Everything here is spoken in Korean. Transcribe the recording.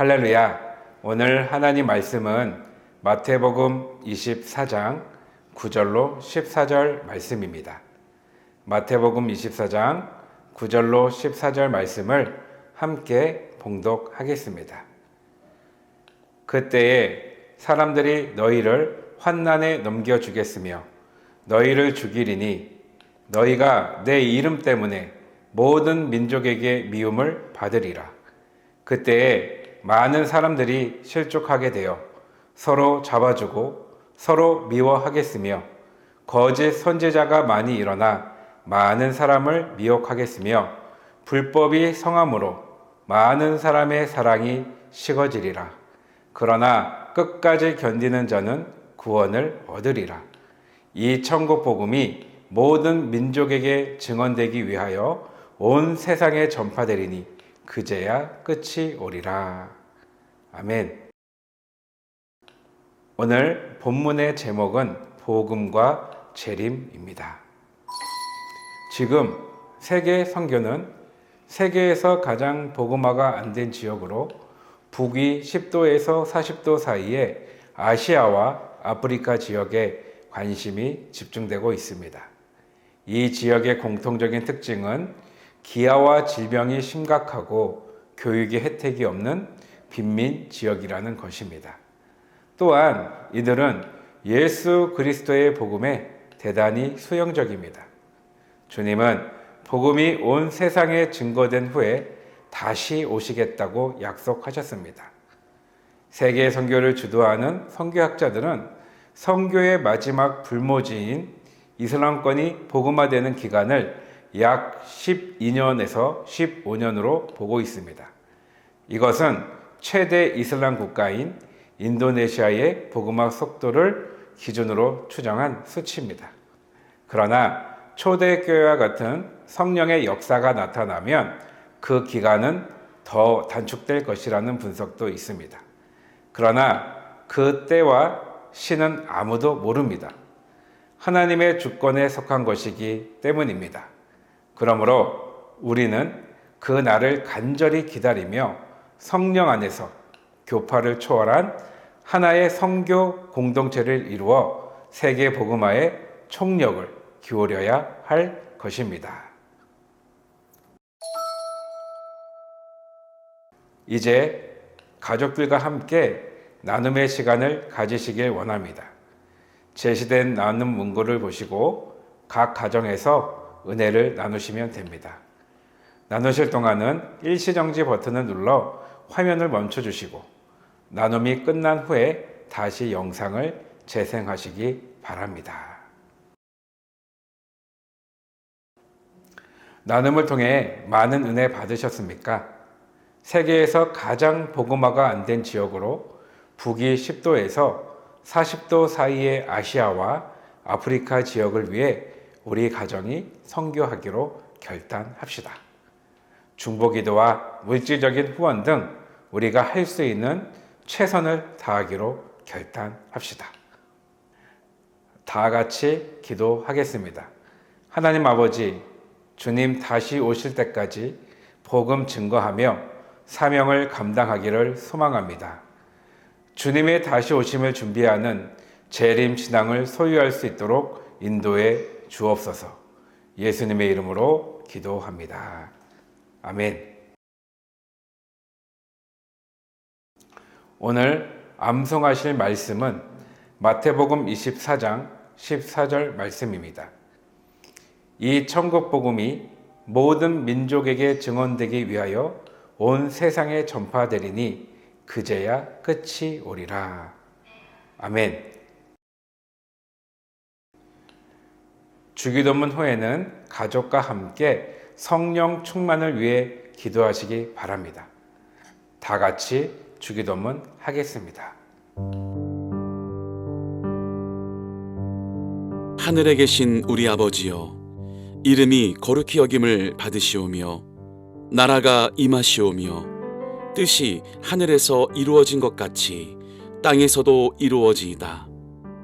할렐루야. 오늘 하나님 말씀은 마태복음 24장 9절로 14절 말씀입니다. 마태복음 24장 9절로 14절 말씀을 함께 봉독하겠습니다. 그때에 사람들이 너희를 환난에 넘겨 주겠으며 너희를 죽이리니 너희가 내 이름 때문에 모든 민족에게 미움을 받으리라. 그때에 많은 사람들이 실족하게 되어 서로 잡아주고 서로 미워하겠으며 거짓 선지자가 많이 일어나 많은 사람을 미혹하겠으며 불법이 성함으로 많은 사람의 사랑이 식어지리라. 그러나 끝까지 견디는 자는 구원을 얻으리라. 이 천국 복음이 모든 민족에게 증언되기 위하여 온 세상에 전파되리니 그제야 끝이 오리라. 아멘. 오늘 본문의 제목은 복음과 재림입니다. 지금 세계 선교는 세계에서 가장 복음화가 안 된 지역으로 북위 10도에서 40도 사이에 아시아와 아프리카 지역에 관심이 집중되고 있습니다. 이 지역의 공통적인 특징은 기아와 질병이 심각하고 교육의 혜택이 없는 빈민 지역이라는 것입니다. 또한 이들은 예수 그리스도의 복음에 대단히 수용적입니다. 주님은 복음이 온 세상에 증거된 후에 다시 오시겠다고 약속하셨습니다. 세계 선교를 주도하는 선교학자들은 선교의 마지막 불모지인 이슬람권이 복음화되는 기간을 약 12년에서 15년으로 보고 있습니다. 이것은 최대 이슬람 국가인 인도네시아의 복음화 속도를 기준으로 추정한 수치입니다. 그러나 초대교회와 같은 성령의 역사가 나타나면 그 기간은 더 단축될 것이라는 분석도 있습니다. 그러나 그 때와 시는 아무도 모릅니다. 하나님의 주권에 속한 것이기 때문입니다. 그러므로 우리는 그 날을 간절히 기다리며 성령 안에서 교파를 초월한 하나의 성교 공동체를 이루어 세계 복음화에 총력을 기울여야 할 것입니다. 이제 가족들과 함께 나눔의 시간을 가지시길 원합니다. 제시된 나눔 문구를 보시고 각 가정에서 은혜를 나누시면 됩니다. 나누실 동안은 일시정지 버튼을 눌러 화면을 멈춰 주시고 나눔이 끝난 후에 다시 영상을 재생하시기 바랍니다. 나눔을 통해 많은 은혜 받으셨습니까? 세계에서 가장 복음화가 안 된 지역으로 북위 10도에서 40도 사이의 아시아와 아프리카 지역을 위해 우리 가정이 선교하기로 결단합시다. 중보기도와 물질적인 후원 등 우리가 할 수 있는 최선을 다하기로 결단합시다. 다 같이 기도하겠습니다. 하나님 아버지, 주님 다시 오실 때까지 복음 증거하며 사명을 감당하기를 소망합니다. 주님의 다시 오심을 준비하는 재림 신앙을 소유할 수 있도록 인도해 주옵소서. 예수님의 이름으로 기도합니다. 아멘. 오늘 암송하실 말씀은 마태복음 24장 14절 말씀입니다. 이 천국 복음이 모든 민족에게 증언되기 위하여 온 세상에 전파되리니 그제야 끝이 오리라. 아멘. 주기도문 후에는 가족과 함께 성령 충만을 위해 기도하시기 바랍니다. 다 같이 주기도문 하겠습니다. 하늘에 계신 우리 아버지여 이름이 거룩히 여김을 받으시오며 나라가 임하시오며 뜻이 하늘에서 이루어진 것 같이 땅에서도 이루어지이다